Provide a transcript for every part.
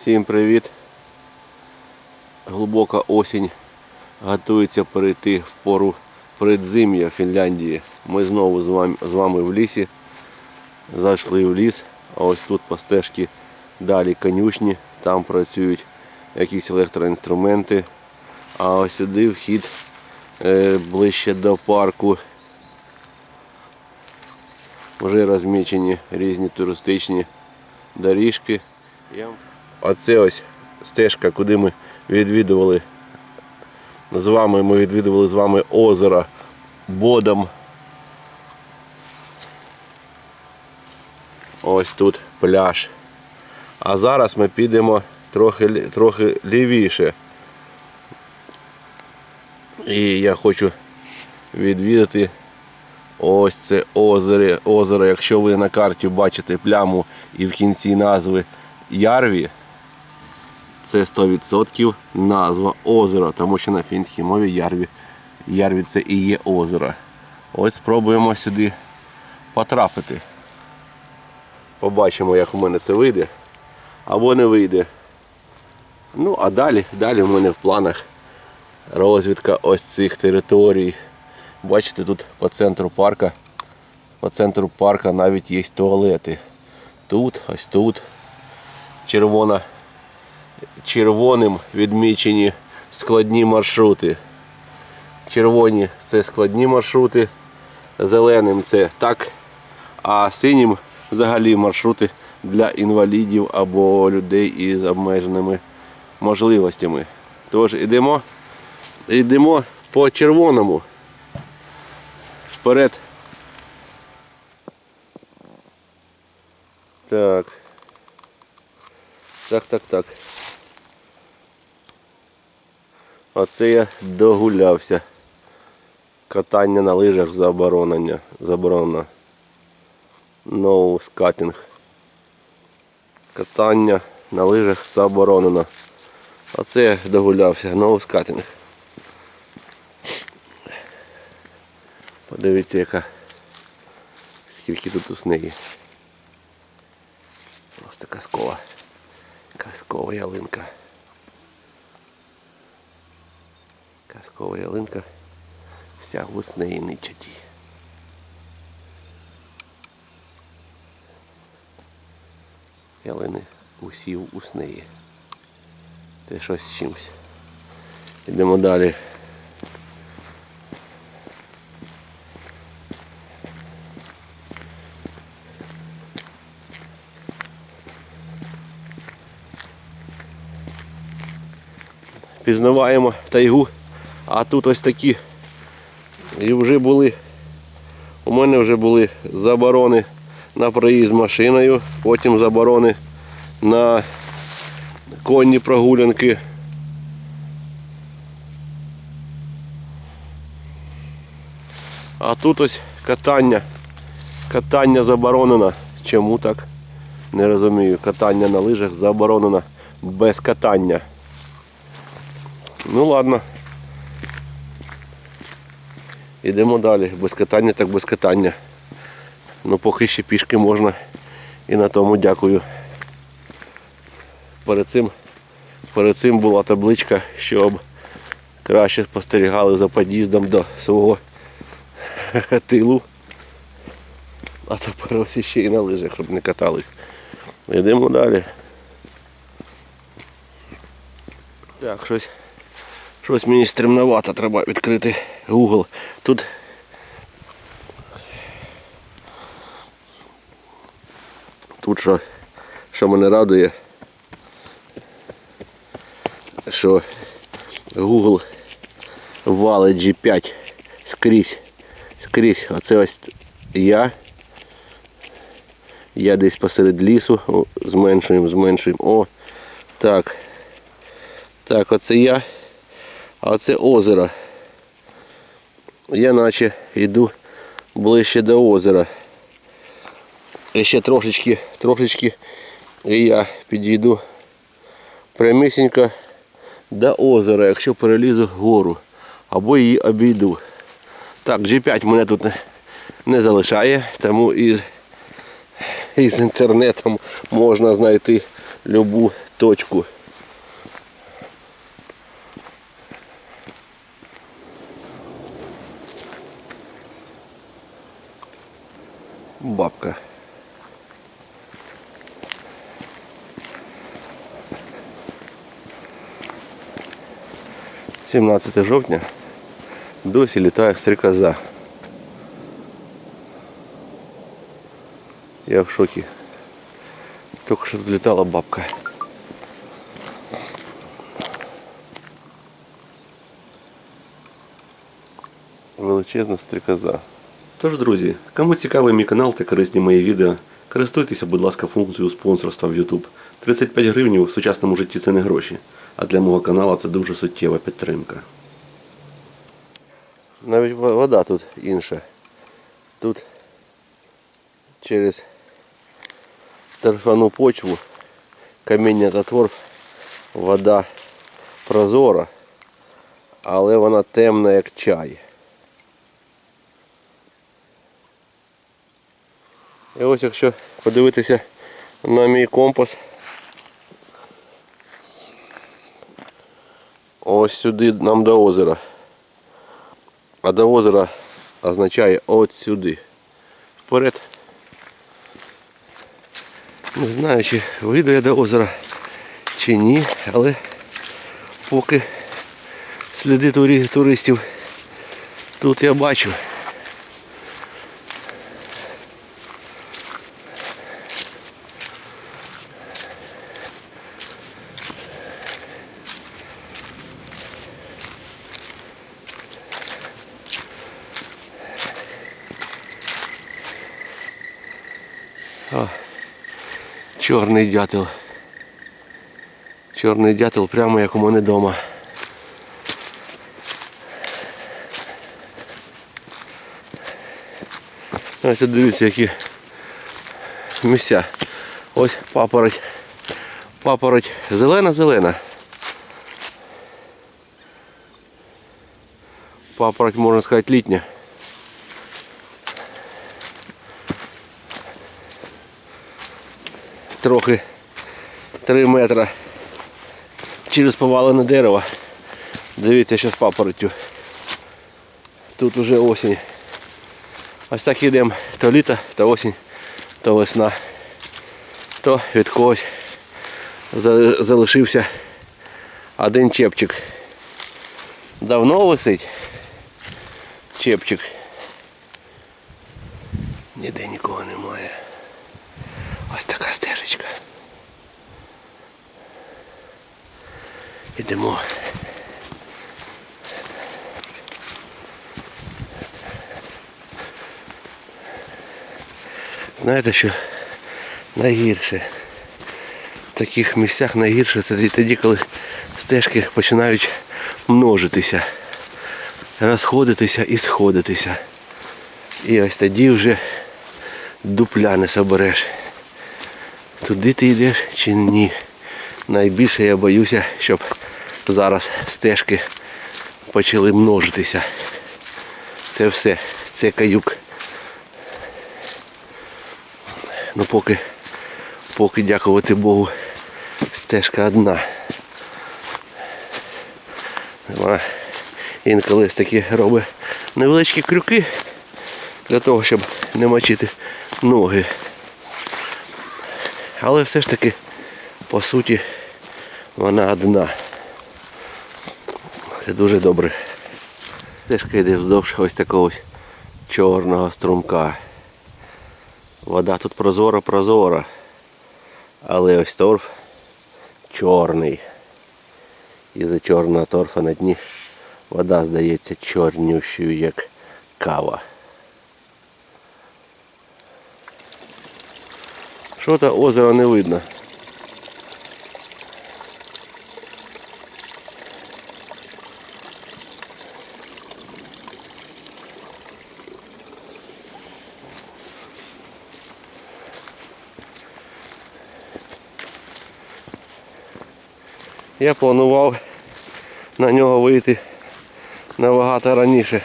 Всім привіт! Глибока осінь готується перейти в пору предзим'я Фінляндії. Ми знову з вами, з вами в лісі. Зайшли в ліс, а ось тут по стежці далі конюшні, там працюють якісь електроінструменти. А ось сюди вхід е, ближче до парку. Вже розмічені різні туристичні доріжки. Оце ось стежка, куди ми відвідували з вами. Ми відвідували з вами озеро Бодом. Ось тут пляж. А зараз ми підемо трохи, трохи лівіше. І я хочу відвідати ось це озеро. озеро. Якщо ви на карті бачите пляму і в кінці назви Ярві, це 100% назва озера, тому що на фінській мові Ярві, Ярві це і є озеро. Ось спробуємо сюди потрапити. Побачимо, як у мене це вийде. Або не вийде. Ну, а далі, далі в мене в планах розвідка ось цих територій. Бачите, тут по центру парка. По центру парка навіть є туалети. Тут, ось тут. Червона, червоним відмічені складні маршрути. Червоні це складні маршрути, зеленим це так, а синім взагалі маршрути для інвалідів або людей із обмеженими можливостями. Тож йдемо, йдемо по червоному. Вперед. Так. Так, так, так. Оце я догулявся. Катання на лижах заборонення. Заборонено. No skating. Катання на лижах заборонено. Оце я догулявся. No skating. Подивіться, яка скільки тут у снегі. Просто казкова. Казкова ялинка. Казкова ялинка. Вся в снеї ничаті. Ялини усі у снеї. Це щось з чимось. Йдемо далі. Пізнаваємо тайгу. А тут ось такі. І вже були. У мене вже були заборони на проїзд машиною, потім заборони на конні прогулянки. А тут ось катання. Катання заборонено. Чому так? Не розумію. Катання на лижах заборонено без катання. Ну ладно. Йдемо далі. Без катання, так без катання. Ну поки ще пішки можна. І на тому дякую. Перед цим, перед цим була табличка, щоб краще спостерігали за під'їздом до свого тилу. А тепер ось ще і на лижах, щоб не катались. Йдемо далі. Так, щось. Щось мені стремновато, треба відкрити Google. Тут тут що, що мене радує, що Google валить G5 скрізь. Скрізь. Оце ось я. Я десь посеред лісу. О, зменшуємо, зменшуємо. О, так. Так, оце я. А це озеро. Я наче йду ближче до озера. І ще трошечки, трошечки і я підійду прямісінько до озера, якщо перелізу гору. Або її обійду. Так, G5 мене тут не, залишає, тому із, із інтернетом можна знайти любу точку. 17 жовтня досі літає стрікоза. Я в шокі. Тільки що тут літала бабка. Величезна стрікоза. Тож, друзі, кому цікавий мій канал та корисні мої відео, користуйтеся, будь ласка, функцією спонсорства в YouTube. 35 гривень в сучасному житті це не гроші а для мого каналу це дуже суттєва підтримка. Навіть вода тут інша. Тут через торфяну почву, каміння та торф, вода прозора, але вона темна як чай. І ось якщо подивитися на мій компас, ось сюди нам до озера. А до озера означає от сюди. Вперед. Не знаю, чи вийду я до озера чи ні, але поки сліди туристів тут я бачу. Чорний дятел. Чорний дятел прямо як у мене вдома. Ось дивіться, які місця. Ось папороть. Папороть зелена-зелена. Папороть, можна сказати, літня. Трохи 3 метри через повалене дерево. Дивіться, що з папороттю. Тут уже осінь. Ось так йдемо то літо, то осінь, то весна. То від когось залишився один чепчик. Давно висить чепчик. Ніде нікого немає. Ось така стежечка. Ідемо. Знаєте, що найгірше в таких місцях найгірше це тоді, коли стежки починають множитися, розходитися і сходитися. І ось тоді вже дупля не собереш. Туди ти йдеш чи ні. Найбільше я боюся, щоб зараз стежки почали множитися. Це все, це каюк. Ну поки, поки дякувати Богу, стежка одна. Вона інколи такі робить невеличкі крюки для того, щоб не мочити ноги. Але все ж таки, по суті, вона одна. Це дуже добре. Стежка йде вздовж ось такого ось чорного струмка. Вода тут прозора-прозора. Але ось торф чорний. І за чорного торфа на дні вода здається чорнющою, як кава. Що то озеро не видно. Я планував на нього вийти набагато раніше.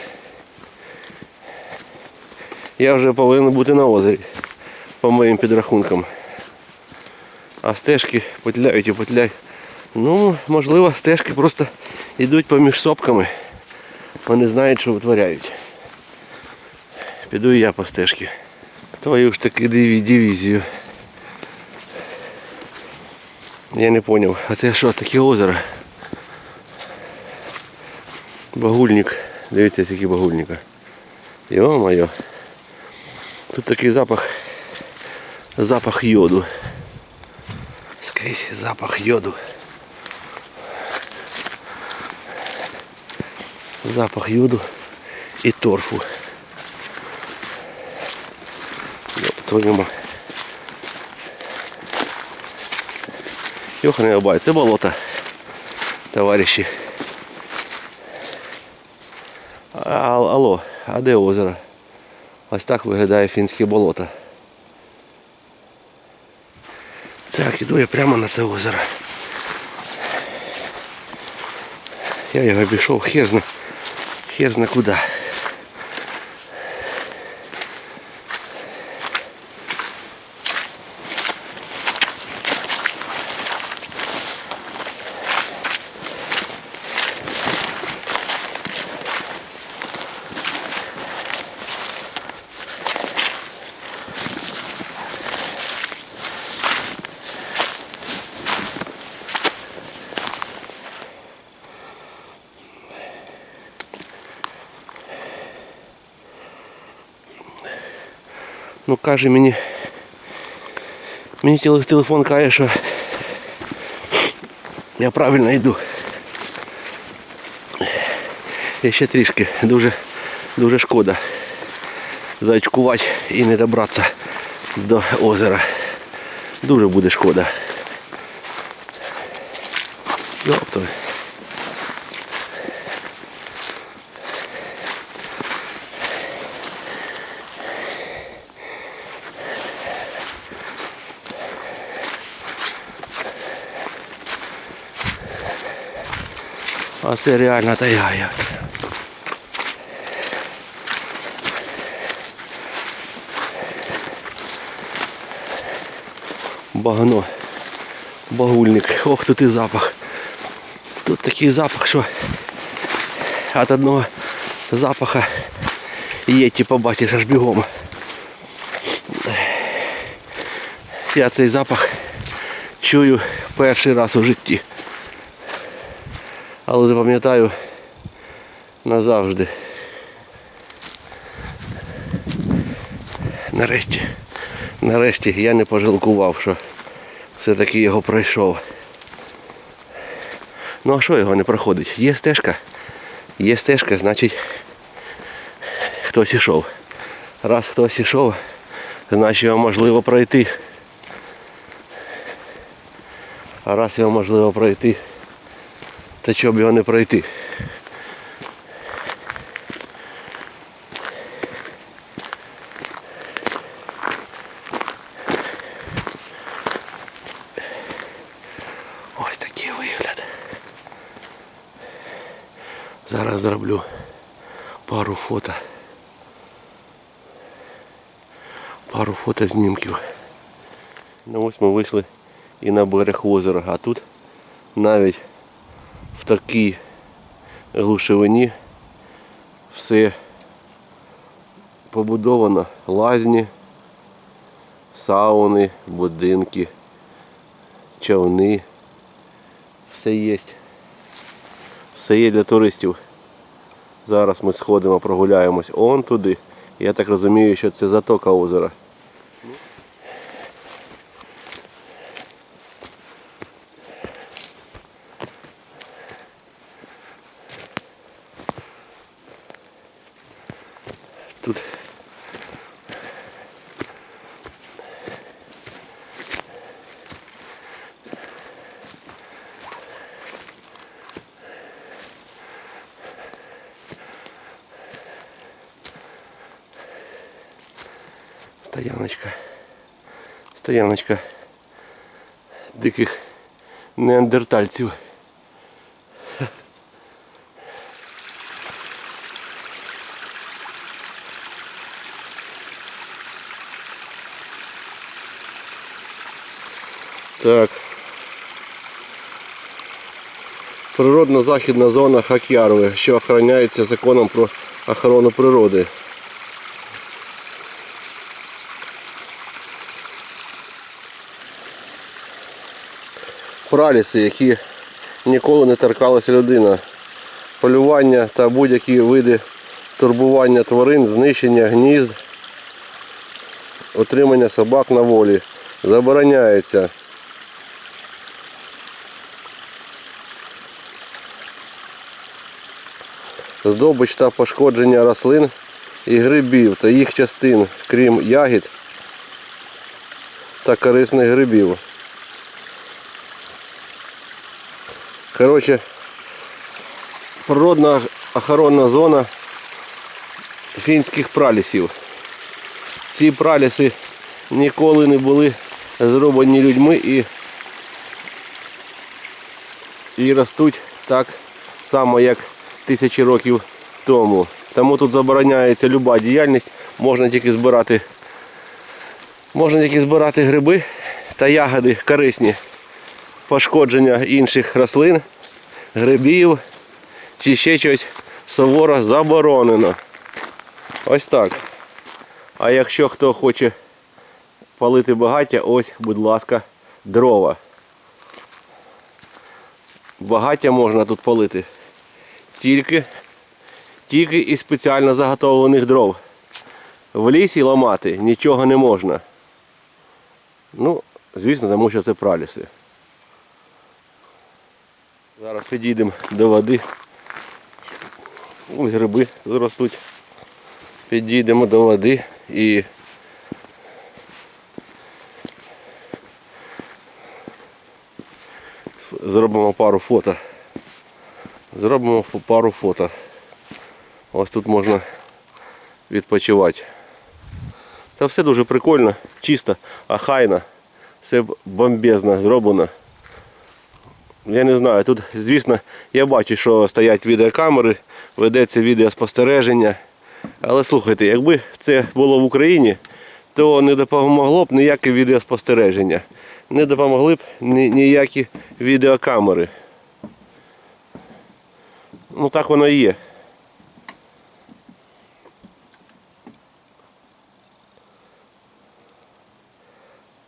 Я вже повинен бути на озері по моїм підрахункам. А стежки петляють і петляють. Ну, можливо, стежки просто йдуть поміж сопками. Вони знають, що витворяють. Піду і я по стежці. Твою ж таки дивізію. Я не зрозумів, а це що, таке озеро? Багульник. Дивіться, які багульника. Йо-моє. Тут такий запах. Запах йоду. Скрізь запах йоду. Запах йоду і торфу. Йоп, твою ма. Йоханий обай, це болото, товариші. А, алло, а де озеро? Ось так виглядає фінське болото. Так, іду я прямо на це озеро. Я його обійшов хер зна, хер зна куди. Ну каже мені. Мені телефон каже, що я правильно йду. Я ще трішки дуже, дуже шкода заочкувати і не добратися до озера. Дуже буде шкода. Йоптове. Це реально тайга. Багно. Багульник. Ох, тут і запах. Тут такий запах, що від одного запаха єті побачиш аж бігом. Я цей запах чую перший раз у житті. Але запам'ятаю назавжди. Нарешті, нарешті я не пожалкував, що все-таки його пройшов. Ну а що його не проходить? Є стежка? Є стежка, значить хтось ішов. Раз хтось ішов, значить його можливо пройти. А раз його можливо пройти, та чого б його не пройти? Ось такий вигляд. Зараз зроблю пару фото. Пару фотознімків. Ну ось ми вийшли і на берег озера, а тут навіть в такій глушевині все побудовано. Лазні, сауни, будинки, човни. Все є. Все є для туристів. Зараз ми сходимо, прогуляємось он туди. Я так розумію, що це затока озера. Стояночка. Стояночка диких неандертальців. Так. Природна західна зона Хак'ярове, що охороняється законом про охорону природи. Праліси, які ніколи не торкалася людина. Полювання та будь-які види турбування тварин, знищення гнізд, отримання собак на волі. Забороняється. Здобич та пошкодження рослин і грибів та їх частин, крім ягід та корисних грибів. Коротше, природна охоронна зона фінських пралісів. Ці праліси ніколи не були зроблені людьми і, і ростуть так само, як тисячі років тому. Тому тут забороняється люба діяльність, можна тільки збирати, можна тільки збирати гриби та ягоди корисні, пошкодження інших рослин, грибів чи ще щось суворо заборонено. Ось так. А якщо хто хоче палити багаття, ось, будь ласка, дрова. Багаття можна тут палити тільки, тільки із спеціально заготовлених дров. В лісі ламати нічого не можна. Ну, звісно, тому що це праліси. Зараз підійдемо до води. Ось гриби тут ростуть. Підійдемо до води і зробимо пару фото. Зробимо пару фото. Ось тут можна відпочивати. Та все дуже прикольно, чисто, ахайно, все бомбезно зроблено. Я не знаю, тут, звісно, я бачу, що стоять відеокамери, ведеться відеоспостереження. Але слухайте, якби це було в Україні, то не допомогло б ніяке відеоспостереження. Не допомогли б ні- ніякі відеокамери. Ну так воно і є.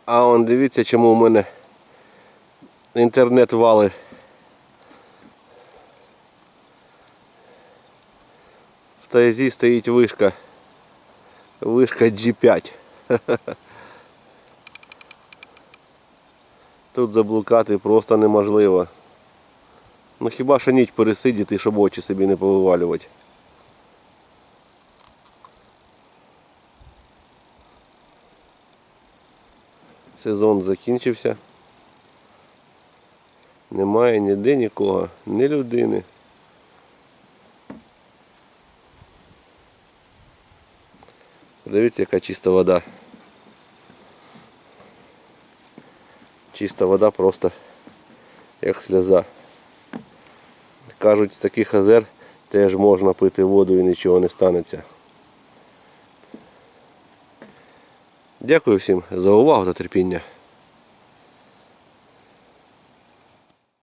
А он дивіться, чому у мене інтернет вали. В тазі стоїть вишка. Вишка G5. Тут заблукати просто неможливо. Ну хіба що ніч пересидіти, щоб очі собі не повивалювати. Сезон закінчився. Немає ніде нікого, ні людини. Дивіться, яка чиста вода. Чиста вода просто як сльоза. Кажуть, з таких озер теж можна пити воду і нічого не станеться. Дякую всім за увагу та терпіння.